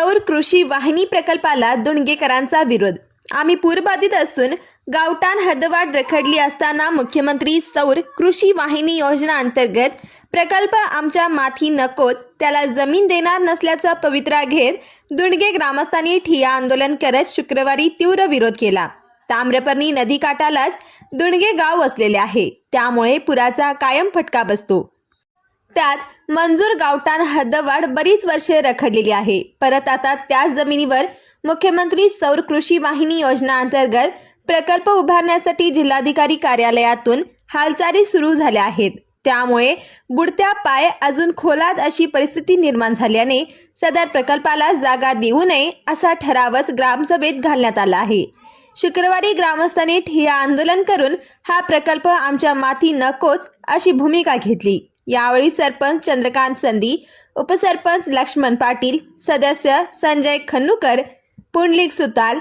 सौर कृषी वाहिनी प्रकल्पाला दुणगेकरांचा विरोध. आम्ही पूरबाधित असून गावठाण हद्दवाढ रखडली असताना मुख्यमंत्री सौर कृषी वाहिनी योजना अंतर्गत प्रकल्प आमच्या माथी नकोच त्याला जमीन देणार नसल्याचा पवित्रा घेत दुणगे ग्रामस्थांनी ठिया आंदोलन करत शुक्रवारी तीव्र विरोध केला. ताम्रपर्णी नदीकाठालाच दुणगे गाव वसलेले आहे. त्यामुळे पुराचा कायम फटका बसतो. त्यात मंजूर गावठाण हद्दवाढ बरीच वर्षे रखडलेली आहे. परत आता त्याच जमिनीवर मुख्यमंत्री सौर कृषी वाहिनी योजना अंतर्गत प्रकल्प उभारण्यासाठी जिल्हाधिकारी कार्यालयातून हालचाली सुरू झाल्या आहेत. त्यामुळे बुडत्या पाय अजून खोलात अशी परिस्थिती निर्माण झाल्याने सदर प्रकल्पाला जागा देऊ नये असा ठरावच ग्रामसभेत घालण्यात आला आहे. शुक्रवारी ग्रामस्थांनी ठिया आंदोलन करून हा प्रकल्प आमच्या माती नकोच अशी भूमिका घेतली. यावेळी सरपंच चंद्रकांत संधी उपसरपंच लक्ष्मण पाटील सदस्य संजय खन्नूकर पुंडलिक सुतार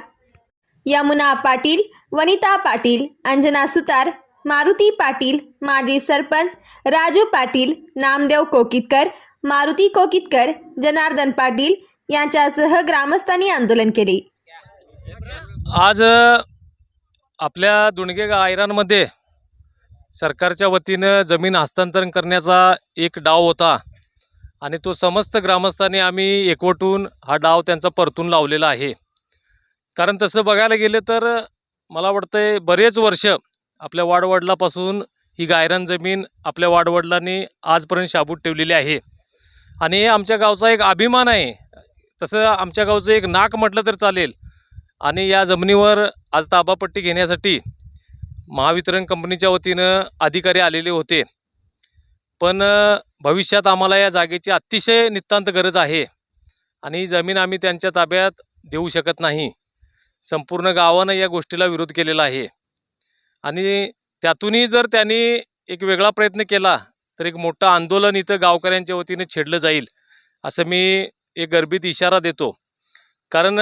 यमुना पाटील वनिता पाटील अंजना सुतार मारुती पाटील माजी सरपंच राजू पाटील नामदेव कोकितकर मारुती कोकितकर जनार्दन पाटील यांच्यासह ग्रामस्थांनी आंदोलन केले. आज अ, आपल्या दुणगे गायरांमध्ये सरकारच्या वतीनं जमीन हस्तांतरण करण्याचा एक डाव होता. आणि तो समस्त ग्रामस्थांनी आम्ही एकवटून हा डाव त्यांचा परतून लावलेला आहे. कारण तसं बघायला गेलं तर मला वाटतंय बरेच वर्ष आपल्या वाडवडलापासून ही गायरान जमीन आपल्या वाडवडलांनी आजपर्यंत शाबूत ठेवलेली आहे. आणि आमच्या गावचा एक अभिमान आहे. तसं आमच्या गावचं एक नाक म्हटलं तर चालेल. आणि या जमिनीवर आज ताबापट्टी घेण्यासाठी महावितरण कंपनीच्या वतीनं अधिकारी आलेले होते. पण भविष्यात आम्हाला या जागेची अतिशय नितांत गरज आहे आणि जमीन आम्ही त्यांच्या ताब्यात देऊ शकत नाही. संपूर्ण गावानं या गोष्टीला विरोध केलेला आहे. आणि त्यातूनही जर त्यांनी एक वेगळा प्रयत्न केला तर एक मोठं आंदोलन इथं गावकऱ्यांच्या वतीने छेडलं जाईल असं मी एक गर्भित इशारा देतो. कारण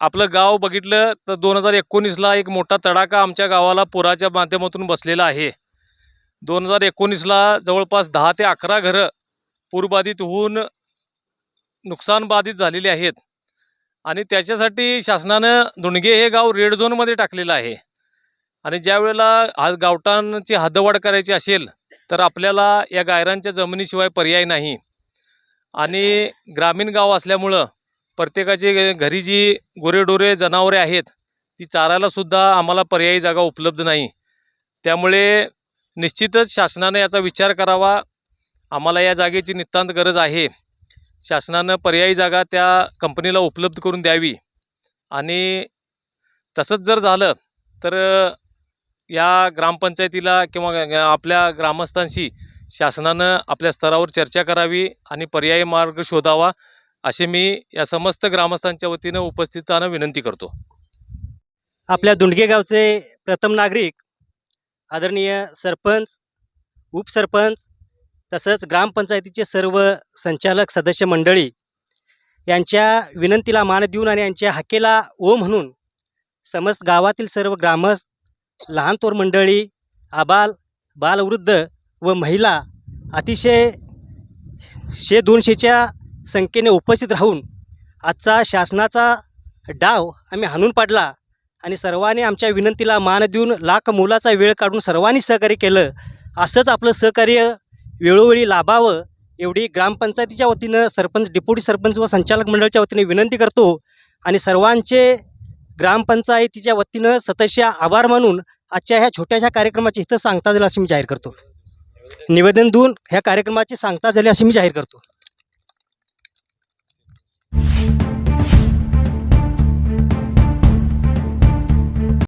आपलं गाव बघितलं तर दोन हजार एकोणीसला एक मोठा तडाखा आमच्या गावाला पुराच्या माध्यमातून बसलेला आहे. दोन हजार एकोणीसला जवळपास दहा ते अकरा घरं पूरबाधित होऊन नुकसानबाधित झालेली आहेत. आणि त्याच्यासाठी शासनानं दुणगे हे गाव रेड झोनमध्ये टाकलेलं आहे. आणि ज्या वेळेला हा गावठाणची हद्दवाढ करायची असेल तर आपल्याला या गायरांच्या जमिनीशिवाय पर्याय नाही. आणि ग्रामीण गाव असल्यामुळं प्रत्येकाची घरी जी गुरेढोरे जनावरे आहेत ती चारायलासुद्धा आम्हाला पर्यायी जागा उपलब्ध नाही. त्यामुळे निश्चितच शासनानं याचा विचार करावा. आम्हाला या जागेची नितांत गरज आहे. शासनानं पर्यायी जागा त्या कंपनीला उपलब्ध करून द्यावी. आणि तसंच जर झालं तर या ग्रामपंचायतीला किंवा आपल्या ग्रामस्थांशी शासनानं आपल्या स्तरावर चर्चा करावी आणि पर्यायी मार्ग शोधावा. असे मी या समस्त ग्रामस्थांच्या वतीनं उपस्थितांना विनंती करतो. आपल्या दुंडगे गावचे प्रथम नागरिक आदरणीय सरपंच उपसरपंच तसंच ग्रामपंचायतीचे सर्व संचालक सदस्य मंडळी यांच्या विनंतीला मान देऊन आणि यांच्या हाकेला ओ म्हणून समस्त गावातील सर्व ग्रामस्थ लहान तोर मंडळी आबाल बालवृद्ध व महिला अतिशय शे दोनशेच्या संख्येने उपस्थित राहून आजचा शासनाचा डाव आम्ही हाणून पाडला आणि सर्वांनी आमच्या विनंतीला मान देऊन लाख मोलाचा वेळ काढून सर्वांनी सहकार्य केलं असंच आपलं सहकार्य वेळोवेळी लाभावं एवढी ग्रामपंचायतीच्या वतीनं सरपंच डिप्युटी सरपंच व संचालक मंडळाच्या वतीने विनंती करतो आणि सर्वांचे ग्रामपंचायतीच्या वतीनं सतशा आभार मानून आजच्या ह्या छोट्याशा कार्यक्रमाची इथं सांगता झालं असे मी जाहीर करतो. निवेदन देऊन ह्या कार्यक्रमाची सांगता झाली असे मी जाहीर करतो.